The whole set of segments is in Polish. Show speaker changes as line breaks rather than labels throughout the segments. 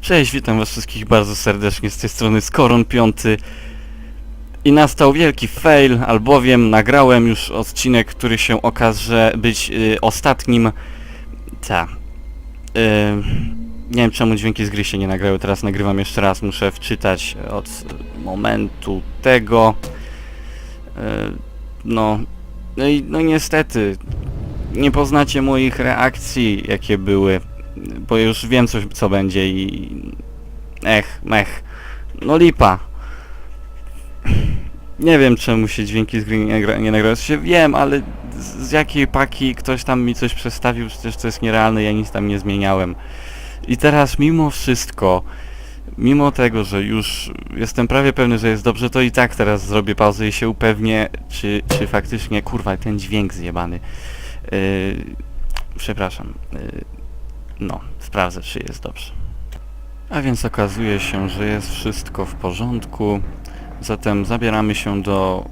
Cześć, witam was wszystkich bardzo serdecznie z tej strony Skoron Piąty. I nastał wielki fail, albowiem nagrałem już odcinek, który się okaże być y, ostatnim. Ta. Y, nie wiem czemu dźwięki z gry się nie nagrały, teraz nagrywam jeszcze raz, muszę wczytać od momentu tego. Y, no. No i no niestety nie poznacie moich reakcji jakie były bo już wiem coś co będzie i ech, mech no lipa nie wiem czemu się dźwięki z gry nie, gra- nie się wiem, ale z, z jakiej paki ktoś tam mi coś przestawił, przecież to jest nierealne, ja nic tam nie zmieniałem. I teraz mimo wszystko, mimo tego, że już jestem prawie pewny, że jest dobrze, to i tak teraz zrobię pauzę i się upewnię, czy, czy faktycznie, kurwa, ten dźwięk zjebany. Yy, przepraszam. Yy, no, sprawdzę, czy jest dobrze. A więc okazuje się, że jest wszystko w porządku. Zatem zabieramy się do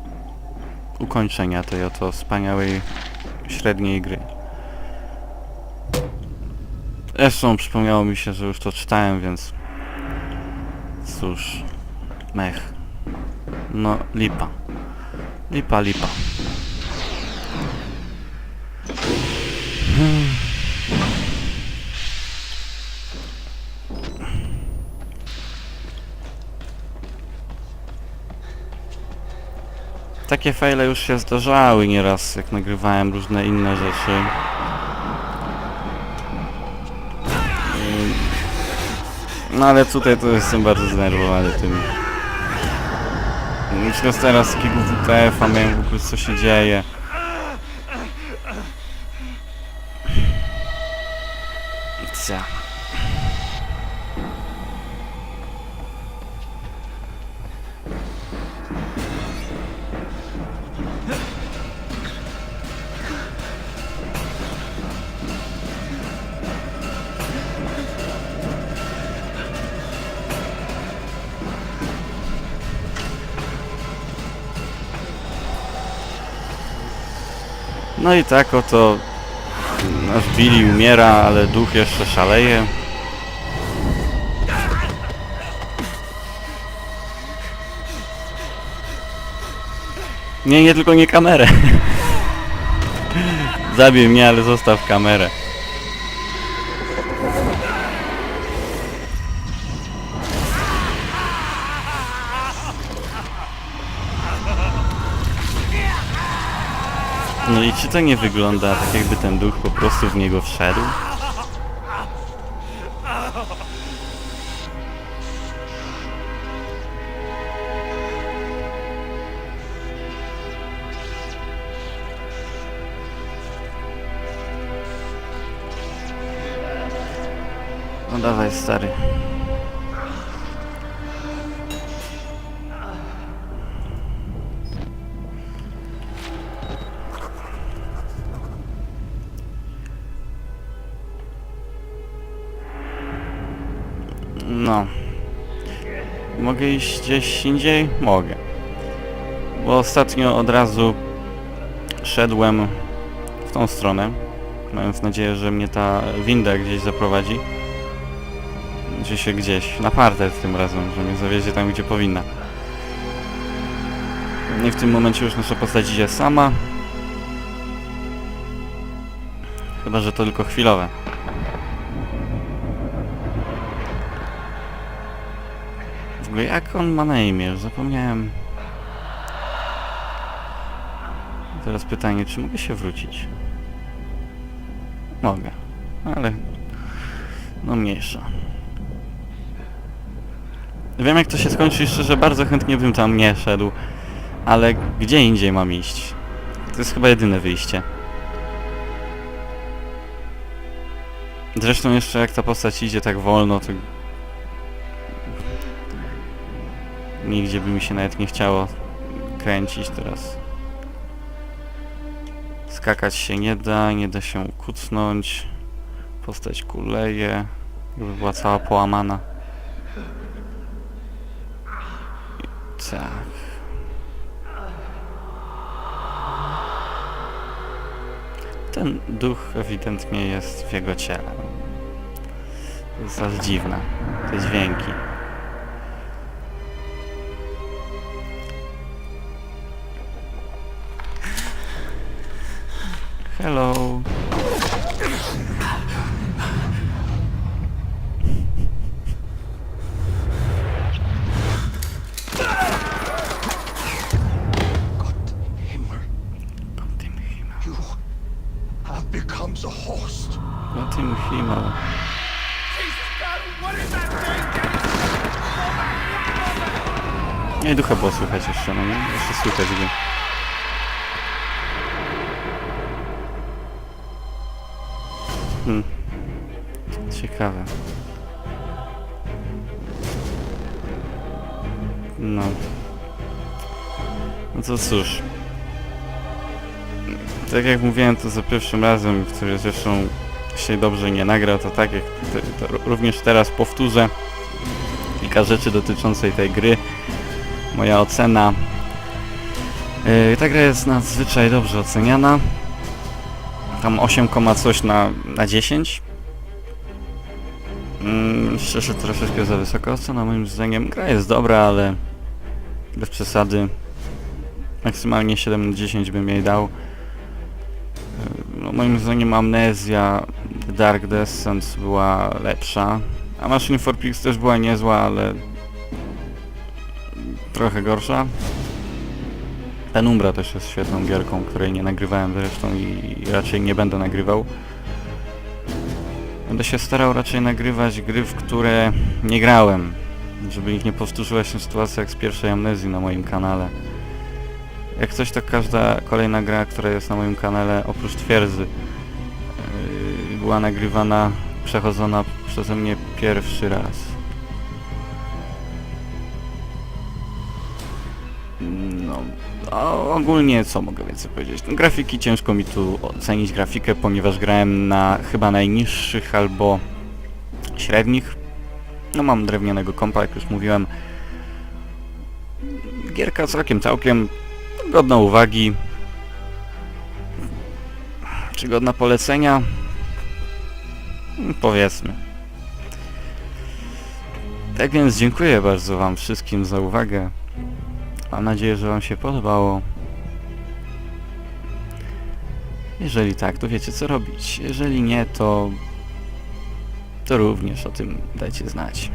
ukończenia tej oto wspaniałej średniej gry. Zresztą przypomniało mi się, że już to czytałem, więc cóż, mech. No, lipa. Lipa, lipa. Takie fajle już się zdarzały nieraz, jak nagrywałem różne inne rzeczy. No ale tutaj to jestem bardzo zdenerwowany tym. Raz teraz takiego WTF-a miałem w ogóle co się dzieje. Cia. No i tak oto nasz Billy umiera, ale duch jeszcze szaleje. Nie, nie, tylko nie kamerę. Zabij mnie, ale zostaw kamerę. No i czy to nie wygląda tak jakby ten duch po prostu w niego wszedł? No dawaj stary. No. Mogę iść gdzieś indziej? Mogę. Bo ostatnio od razu szedłem w tą stronę, mając nadzieję, że mnie ta winda gdzieś zaprowadzi. Czy się gdzieś, na parter tym razem, że mnie zawiezie tam, gdzie powinna. Nie w tym momencie już nasza postać idzie sama. Chyba, że to tylko chwilowe. Ogóle jak on ma na imię? Zapomniałem. Teraz pytanie, czy mogę się wrócić? Mogę, ale no mniejsza. Wiem jak to się skończy i szczerze bardzo chętnie bym tam nie szedł, ale gdzie indziej mam iść? To jest chyba jedyne wyjście. Zresztą jeszcze jak ta postać idzie tak wolno, to Nigdzie by mi się nawet nie chciało kręcić teraz. Skakać się nie da, nie da się kucnąć. Postać kuleje, jakby była cała połamana. I tak. Ten duch ewidentnie jest w jego ciele. To jest aż dziwne. Te dźwięki.
Himmel.
Nie, ducha było słychać jeszcze, no nie? Jeszcze słychać go. Hmm. Ciekawe. No. No to cóż. Tak jak mówiłem to za pierwszym razem, który zresztą się dobrze nie nagra, to tak jak to, to również teraz powtórzę kilka rzeczy dotyczącej tej gry. Moja ocena. Yy, ta gra jest nadzwyczaj dobrze oceniana. Tam 8, koma coś na, na 10. Mm, szczerze troszeczkę za wysoka ocena moim zdaniem. Gra jest dobra, ale bez przesady. Maksymalnie 7 na 10 bym jej dał. Yy, No, moim zdaniem Amnezja The Dark Descent była lepsza. A Machine for Pigs też była niezła, ale trochę gorsza. Penumbra też jest świetną gierką, której nie nagrywałem zresztą i raczej nie będę nagrywał. Będę się starał raczej nagrywać gry, w które nie grałem, żeby ich nie powtórzyła się sytuacja jak z pierwszej amnezji na moim kanale. Jak coś to każda kolejna gra, która jest na moim kanale oprócz twierdzy yy, była nagrywana, przechodzona przeze mnie pierwszy raz. No, ogólnie co mogę więcej powiedzieć? No, grafiki ciężko mi tu ocenić grafikę, ponieważ grałem na chyba najniższych albo średnich. No mam drewnianego kompa, jak już mówiłem. Gierka całkiem, całkiem godna uwagi. Czy godna polecenia? Powiedzmy. Tak więc dziękuję bardzo Wam wszystkim za uwagę. Mam nadzieję, że Wam się podobało. Jeżeli tak, to wiecie co robić. Jeżeli nie, to... to również o tym dajcie znać.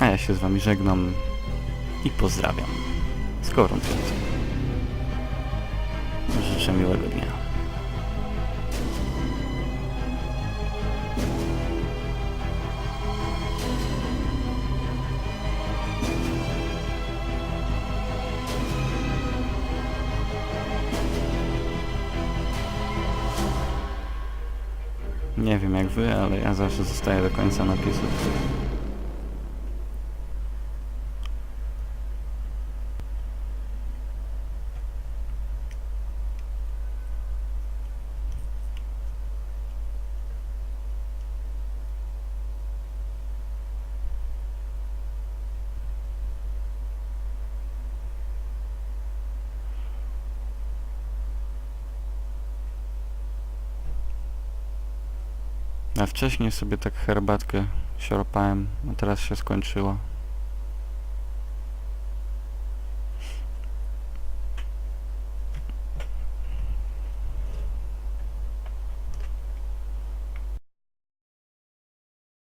A ja się z Wami żegnam i pozdrawiam. Z Korą Życzę miłego dnia. Nie wiem jak wy, ale ja zawsze zostaję do końca napisów. A wcześniej sobie tak herbatkę siorpałem, a teraz się skończyła.